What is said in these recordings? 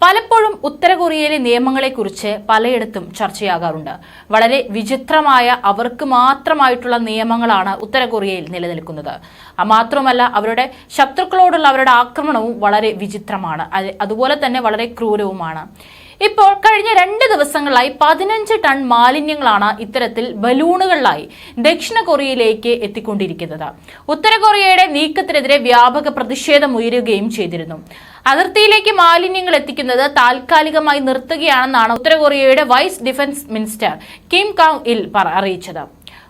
പലപ്പോഴും ഉത്തര കൊറിയയിലെ നിയമങ്ങളെക്കുറിച്ച് പലയിടത്തും ചർച്ചയാകാറുണ്ട്. വളരെ വിചിത്രമായ അവർക്ക് മാത്രമായിട്ടുള്ള നിയമങ്ങളാണ് ഉത്തര കൊറിയയിൽ നിലനിൽക്കുന്നത്. മാത്രമല്ല അവരുടെ ശത്രുക്കളോടുള്ള അവരുടെ ആക്രമണവും വളരെ വിചിത്രമാണ്. അതുപോലെ തന്നെ വളരെ ക്രൂരവുമാണ്. ഇപ്പോൾ കഴിഞ്ഞ രണ്ട് ദിവസങ്ങളായി പതിനഞ്ച് ടൺ മാലിന്യങ്ങളാണ് ഇത്തരത്തിൽ ബലൂണുകളിലായി ദക്ഷിണ കൊറിയയിലേക്ക് എത്തിക്കൊണ്ടിരിക്കുന്നത്. ഉത്തര കൊറിയയുടെ നീക്കത്തിനെതിരെ വ്യാപക പ്രതിഷേധം ഉയരുകയും ചെയ്തിരുന്നു. അതിർത്തിയിലേക്ക് മാലിന്യങ്ങൾ എത്തിക്കുന്നത് താൽക്കാലികമായി നിർത്തുകയാണെന്നാണ് ഉത്തര കൊറിയയുടെ vice defence minister Kim Kang Il അറിയിച്ചത്.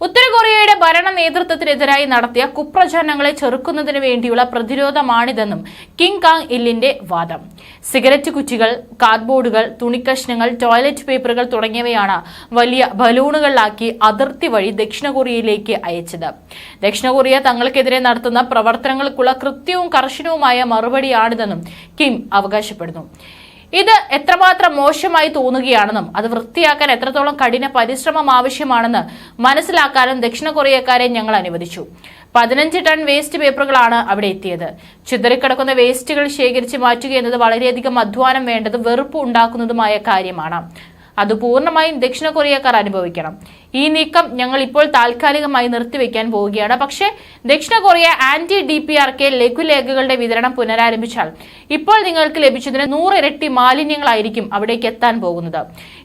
ഉത്തര കൊറിയയുടെ ഭരണ നേതൃത്വത്തിനെതിരായി നടത്തിയ കുപ്രചരണങ്ങളെ ചെറുക്കുന്നതിന് വേണ്ടിയുള്ള പ്രതിരോധമാണിതെന്നും കിങ് കാങ് ഇല്ലിന്റെ വാദം. സിഗരറ്റ് കുറ്റികൾ കാർഡ്ബോർഡുകൾ തുണിക്കഷ്ണങ്ങൾ ടോയ്ലറ്റ് പേപ്പറുകൾ തുടങ്ങിയവയാണ് വലിയ ബലൂണുകളിലാക്കി അതിർത്തി വഴി ദക്ഷിണ കൊറിയയിലേക്ക് അയച്ചത്. ദക്ഷിണ കൊറിയ തങ്ങൾക്കെതിരെ നടത്തുന്ന പ്രവർത്തനങ്ങൾക്കുള്ള കൃത്യവും കർശനവുമായ മറുപടിയാണിതെന്നും കിം അവകാശപ്പെടുന്നു. ഇത് എത്രമാത്രം മോശമായി തോന്നുകയാണെന്നും അത് വൃത്തിയാക്കാൻ എത്രത്തോളം കഠിന പരിശ്രമം ആവശ്യമാണെന്ന് മനസ്സിലാക്കാനും ദക്ഷിണ കൊറിയക്കാരെ ഞങ്ങൾ അനുവദിച്ചു. പതിനഞ്ച് ടൺ വേസ്റ്റ് പേപ്പറുകളാണ് അവിടെ എത്തിയത്. ചിതറിക്കിടക്കുന്ന വേസ്റ്റുകൾ ശേഖരിച്ച് മാറ്റുക എന്നത് വളരെയധികം അധ്വാനം വേണ്ടതും വെറുപ്പ് ഉണ്ടാക്കുന്നതുമായ കാര്യമാണ്. അത് പൂർണമായും ദക്ഷിണ കൊറിയക്കാർ അനുഭവിക്കണം. ഈ നീക്കം ഞങ്ങൾ ഇപ്പോൾ താൽക്കാലികമായി നിർത്തിവെക്കാൻ പോവുകയാണ്. പക്ഷേ ദക്ഷിണ Korea anti D P R K ലഘുലേഖകളുടെ വിതരണം പുനരാരംഭിച്ചാൽ ഇപ്പോൾ നിങ്ങൾക്ക് ലഭിച്ചതിന് നൂറിരട്ടി മാലിന്യങ്ങളായിരിക്കും അവിടേക്ക് എത്താൻ പോകുന്നത്.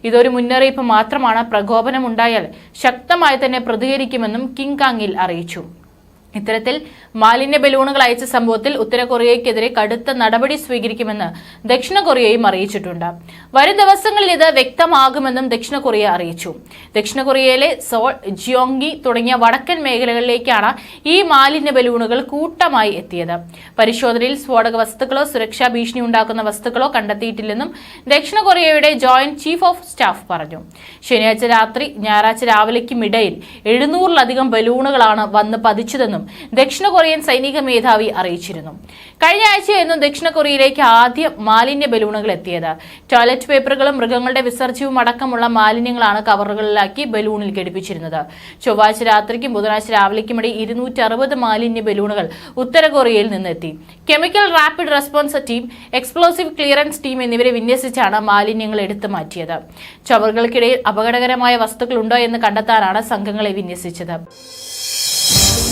ഇതൊരു മുന്നറിയിപ്പ് മാത്രമാണ് പ്രകോപനം ഉണ്ടായാൽ ശക്തമായി തന്നെ പ്രതികരിക്കുമെന്നും കിങ് കാങ്ങിൽ അറിയിച്ചു. ഇത്തരത്തിൽ മാലിന്യ ബലൂണുകൾ അയച്ച സംഭവത്തിൽ ഉത്തര കൊറിയയ്ക്കെതിരെ കടുത്ത നടപടി സ്വീകരിക്കുമെന്ന് ദക്ഷിണ കൊറിയയും അറിയിച്ചിട്ടുണ്ട്. വരും ദിവസങ്ങളിൽ ഇത് വ്യക്തമാകുമെന്നും ദക്ഷിണ കൊറിയ അറിയിച്ചു. ദക്ഷിണ കൊറിയയിലെ സോൾ ജിയോങ്കി തുടങ്ങിയ വടക്കൻ മേഖലകളിലേക്കാണ് ഈ മാലിന്യ ബലൂണുകൾ കൂട്ടമായി എത്തിയത്. പരിശോധനയിൽ സ്ഫോടക വസ്തുക്കളോ സുരക്ഷാ ഭീഷണി ഉണ്ടാക്കുന്ന വസ്തുക്കളോ കണ്ടെത്തിയിട്ടില്ലെന്നും ദക്ഷിണ കൊറിയയുടെ ജോയിന്റ് ചീഫ് ഓഫ് സ്റ്റാഫ് പറഞ്ഞു. ശനിയാഴ്ച രാത്രി ഞായറാഴ്ച രാവിലേക്കും ഇടയിൽ എഴുന്നൂറിലധികം ബലൂണുകളാണ് വന്ന് പതിച്ചതെന്നും ദക്ഷിണ കൊറിയൻ സൈനിക മേധാവി അറിയിച്ചിരുന്നു. കഴിഞ്ഞ ആഴ്ചയായിരുന്നു ദക്ഷിണ കൊറിയയിലേക്ക് ആദ്യ മാലിന്യ ബലൂണുകൾ എത്തിയത്. ടോയ്ലറ്റ് പേപ്പറുകളും മൃഗങ്ങളുടെ വിസർജ്യവും അടക്കമുള്ള മാലിന്യങ്ങളാണ് കവറുകളിലാക്കി ബലൂണിൽ ഘടിപ്പിച്ചിരുന്നത്. ചൊവ്വാഴ്ച രാത്രിക്കും ബുധനാഴ്ച രാവിലേക്കുമിടെ ഇരുന്നൂറ്റി മാലിന്യ ബലൂണുകൾ ഉത്തര കൊറിയയിൽ നിന്നെത്തി. Chemical rapid response team explosive clearance team എന്നിവരെ വിന്യസിച്ചാണ് മാലിന്യങ്ങൾ എടുത്തു മാറ്റിയത്. ചവറുകൾക്കിടയിൽ അപകടകരമായ വസ്തുക്കളുണ്ടോ എന്ന് കണ്ടെത്താനാണ് സംഘങ്ങളെ വിന്യസിച്ചത്.